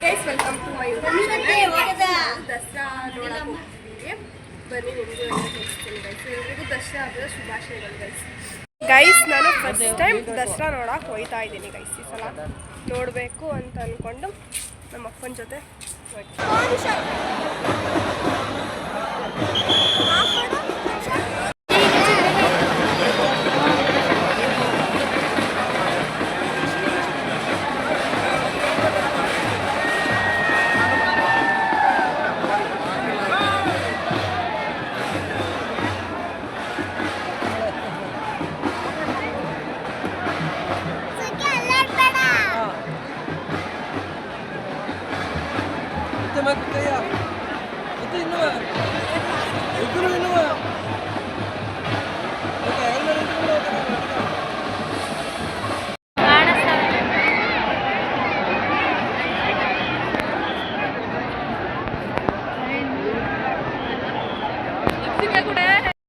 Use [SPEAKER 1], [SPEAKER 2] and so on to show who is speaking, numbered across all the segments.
[SPEAKER 1] Guys welcome to my Dasara ನೋಡೋಕೆ ಹೋಗ್ತಿದ್ದೀವಿ ಬನ್ನಿ ನಿಮಗೆ ತೋರಿಸ್ತೀನಿ ಗೈಸ್ ಎಲ್ರಿಗೂ ದಸರಾ ಹಬ್ಬದ ಶುಭಾಶಯಗಳು ಗೈಸ್ ಗೈಸ್ ನಾನು ಫಸ್ಟ್ ಟೈಮ್ ದಸರಾ ನೋಡಕ್ ಹೋಯ್ತಾ ಇದ್ದೀನಿ ಗೈಸ್ ಈ ಸಲ ನೋಡಬೇಕು ಅಂತ ಅಂದ್ಕೊಂಡು ನಮ್ಮ ಅಪ್ಪನ ಜೊತೆ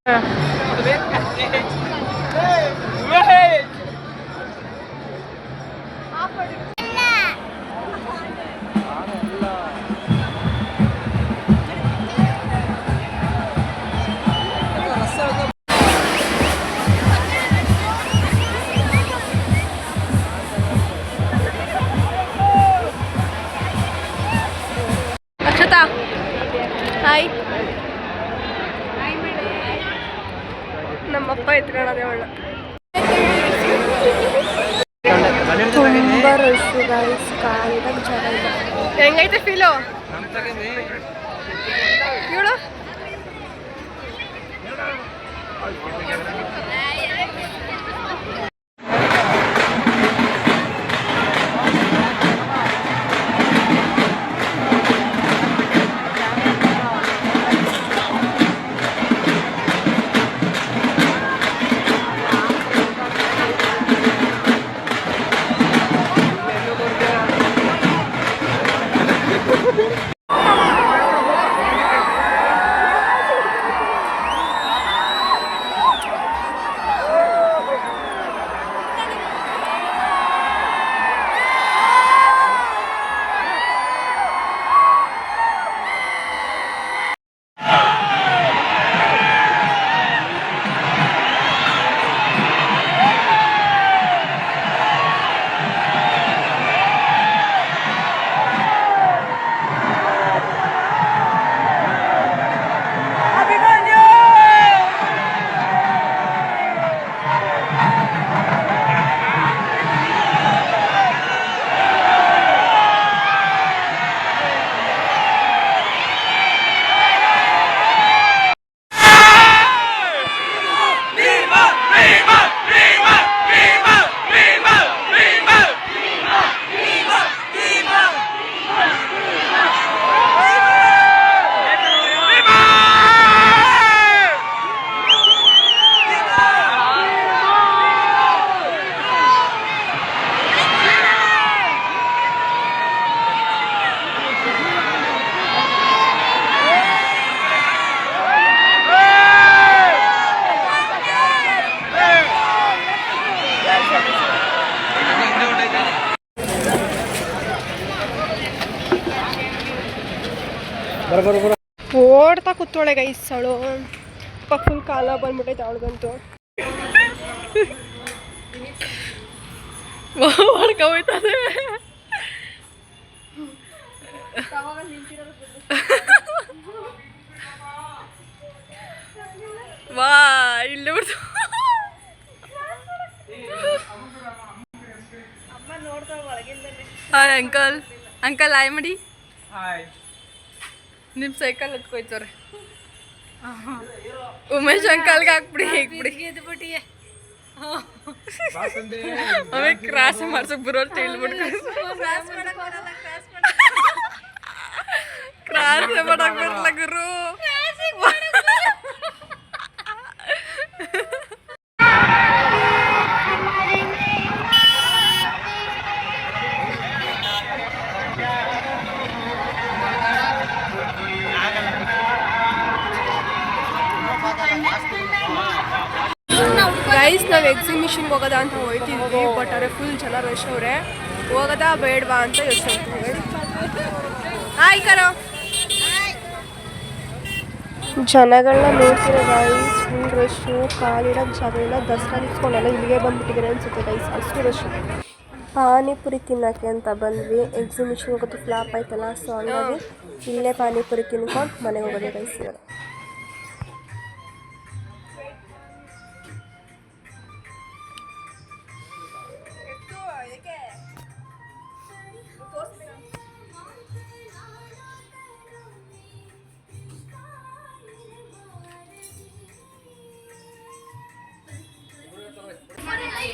[SPEAKER 2] 嗯 ತುಂಬ ರಶ್ ಗೈಸ್ ಕಾಲಿದಾಗ ಜನ ಇಲ್ಲ ಹೆಂಗೈತೆ ಫೀಲು ಹೇಳು
[SPEAKER 1] ಓಡ್ತಾ ಕೂತ್ಕೊಳ್ಳೆ ಗೈಸ್ ಅವಳು ಫುಲ್ ಕಾಲ ಬಂದ್ಬಿಟ್ಟೈತೆ ಅವಳಿಗಂತೂ. ಹೊಡ್ಕೋಯ್ತದೆ ವಾ ಇಲ್ಲಿ ಬಿಡ್ತು ಹಾಯ್ ಅಂಕಲ್ ಅಂಕಲ್ ಆಯ್ ಮಾಡಿ
[SPEAKER 2] ಹಾಯ್
[SPEAKER 1] ನಿಮ್ಮ ಸೈಕಲ್ ಎತ್ಕೊಯ್ತವ್ರೆ ಉಮೇಶ್ ಅಂಕಲ್ಗೆ ಹಾಕ್ಬಿಡಿ ಹೇಗ್ಬಿಡಿ. ಅವೇ ಕ್ರಾಸ್ ಮಾಡ್ಸಕ್ ಬರೋರು ತಿಳ್ಬಿಟ್ಟು ಕ್ರಾಸ್ ಮಾಡಕ್ ಬರಲ್ಲ ಗುರು. ಸ್ಟೇಷನ್ಗೆ ಹೋಗೋದಾ ಅಂತ ಹೋಯ್ತಿದ್ವಿ ಬಟ್ ಅವರೇ ಫುಲ್ ಜನ ರಶ್ ಅವರೇ. ಹೋಗದ ಬೇಡವಾ ಅಂತ ಯೋಚಿಸ್ತೀವಿ ಹಾಯ್ ಕರೋ ಜನಗಳನ್ನ ನೋಡ್ತಿರೋ ಗೈಸ್ ಫುಲ್ ರಶ್ಶು ಕಾಲಿಡೋಕ್ಕೆ ಜಾಗ ಇಲ್ಲ ದಸರಾ ನಿಂತ್ಕೊಂಡೆಲ್ಲ ಇಲ್ಲಿಗೆ ಬಂದ್ಬಿಟ್ಟಿದ್ರೆ ಅನ್ಸುತ್ತೆ ಗೈಸ್ ಅಷ್ಟು ರಶ್ ಪಾನಿಪುರಿ ತಿನ್ನೋಕೆ ಅಂತ ಬಂದ್ವಿ. ಎಕ್ಸಿಬಿಷನ್ ಹೋಗೋದು ಫ್ಲಾಪ್ ಆಯ್ತಲ್ಲ ಸೊ ಹಂಗಾಗಿ ಇಲ್ಲೇ ಪಾನಿಪುರಿ ತಿನ್ಕೊಂಡು ಮನೆಗೆ ಹೋಗೋದು ಗೈಸ್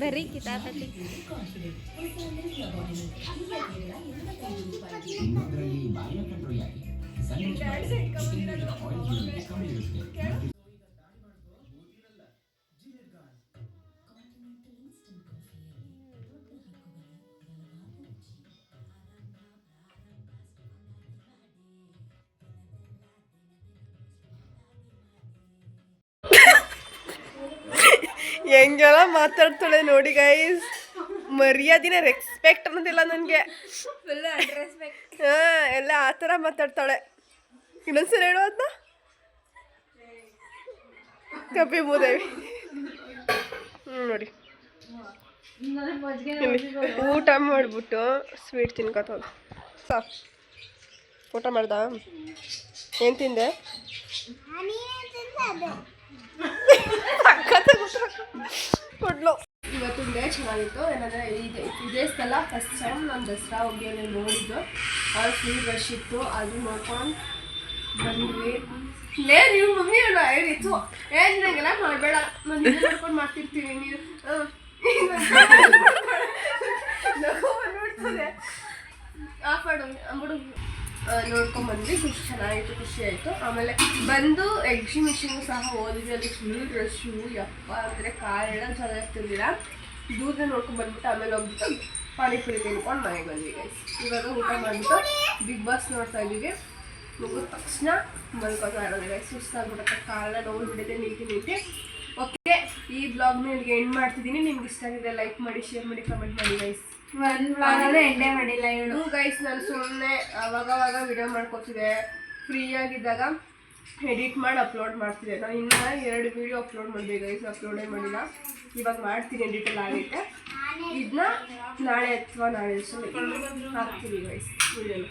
[SPEAKER 3] ಬರೀ ಕಿತಾಪತಿ
[SPEAKER 1] ಹೆಂಗೆಲ್ಲ ಮಾತಾಡ್ತಾಳೆ ನೋಡಿ ಗೈಸ್ ಮರ್ಯಾದಿನ ರೆಸ್ಪೆಕ್ಟ್ ಅನ್ನೋದಿಲ್ಲ ನನಗೆ. ಹಾಂ ಎಲ್ಲ ಆ ಥರ ಮಾತಾಡ್ತಾಳೆ. ಇನ್ನೊಂದ್ಸಲ ಹೇಳು ಅದನ್ನ ಕಪಿ ಮೂದೇವಿ. ಹ್ಞೂ ನೋಡಿ. ಊಟ ಮಾಡಿಬಿಟ್ಟು ಸ್ವೀಟ್ ತಿನ್ಕೋತದ ಸಾಕು ಊಟ ಮಾಡ್ದ? ಏನು ತಿಂದೆ? ಕೊಡ್ಲು ಇವತ್ತಿನ ಡೇ ಚೆನ್ನಾಗಿತ್ತು, ಏನಂದರೆ ಇದೆ ಇದೇ ಸಲ ಫಸ್ಟ್ ಟೈಮ್ ನಾನು ದಸರಾ ಹೋಗಿ ಅಲ್ಲಿ ನೋಡಿದ್ದು. ಅವ್ರು ಫುಲ್ ರಶ್ ಇತ್ತು, ಅದು ನೋಡ್ಕೊಂಡು ಬಂದ್ವಿ. ಲೇ, ನೀವು ಮಮ್ಮಿ ಅಲ್ಲ ಹೇಳಿತ್ತು ಏನ್ ನಂಗೆಲ್ಲ ಮಾಡಬೇಡ. ಮನೆ ನೋಡ್ಕೊಂಡು ಮಾಡ್ತಿರ್ತೀವಿ ನೀವು ನೋಡ್ತದೆ. ಆಫ್ ಮಾಡು ಅಂದ್ಬಿಡು ನೋಡ್ಕೊಂಡ್ ಬಂದ್ವಿ ಖುಷಿ ಚೆನ್ನಾಗಿತ್ತು, ಖುಷಿ ಆಯಿತು. ಆಮೇಲೆ ಬಂದು ಎಕ್ಸಿಬಿಷನ್ ಸಹ ಓದಿದ್ವಿ. ಅಲ್ಲಿ ಫುಲ್ ರಶ್ಶು ಯಪ್ಪ, ಅಂದರೆ ಕಾರೆಲ್ಲ ಚೆನ್ನಾಗಿರ್ತಿರ್ಲಿಲ್ಲ ದೂರ ನೋಡ್ಕೊಂಡ್ಬಂದ್ಬಿಟ್ಟು ಆಮೇಲೆ ಹೋಗ್ಬಿಟ್ಟು ಪಾನಿಪುರಿ ತಿನ್ಕೊಂಡು ಮನೆಗೆ ಬಂದ್ವಿ ಇವಾಗ ಊಟ ಮಾಡಿಬಿಟ್ಟು ಬಿಗ್ ಬಾಸ್ ನೋಡ್ತಾ ಇದ್ದೀವಿ. ಮುಗಿದ ತಕ್ಷಣ ಮಲ್ಕೋತಾ ಇರೋದಿಲ್ಲ ಸುಸ್ತಾಗ್ಬಿಡುತ್ತೆ. ಕಾಲೆಲ್ಲ ನೋಡ್ಬಿಡುತ್ತೆ ನೀಟಿ ನೀಟಿ ಓಕೆ ಈ ಬ್ಲಾಗ್ನ ಇಲ್ಲಿಗೆ ಎಂಡ್ ಮಾಡ್ತಿದ್ದೀನಿ. ನಿಮ್ಗೆ ಇಷ್ಟ ಆಗಿದೆ ಲೈಕ್ ಮಾಡಿ ಶೇರ್ ಮಾಡಿ ಕಮೆಂಟ್ ಮಾಡಿ ಗೈಸ್
[SPEAKER 3] ಎಂಡೇ ಮಾಡಿಲ್ಲ ಇವಳು.
[SPEAKER 1] ಗೈಸ್ ನಾನು ಸುಮ್ಮನೆ ಅವಾಗವಾಗ ವಿಡಿಯೋ ಮಾಡ್ಕೋತಿದ್ದೆ. ಫ್ರೀ ಆಗಿದ್ದಾಗ ಎಡಿಟ್ ಮಾಡಿ ಅಪ್ಲೋಡ್ ಮಾಡ್ತಿದ್ದೆ. ನಾನು ಇನ್ನೂ ಎರಡು ವಿಡಿಯೋ ಅಪ್ಲೋಡ್ ಮಾಡಿದೆ ಗೈಸ್ ಅಪ್ಲೋಡೇ ಮಾಡಿಲ್ಲ. ಇವಾಗ ಮಾಡ್ತೀನಿ ಎಡಿಟಲ್ಲಿ ಆಗೈತೆ. ಇದನ್ನ ನಾಳೆ ಅಥವಾ ನಾಳೆ ಹಾಕ್ತೀನಿ ಗೈಸ್ ವಿಡಿಯೋನ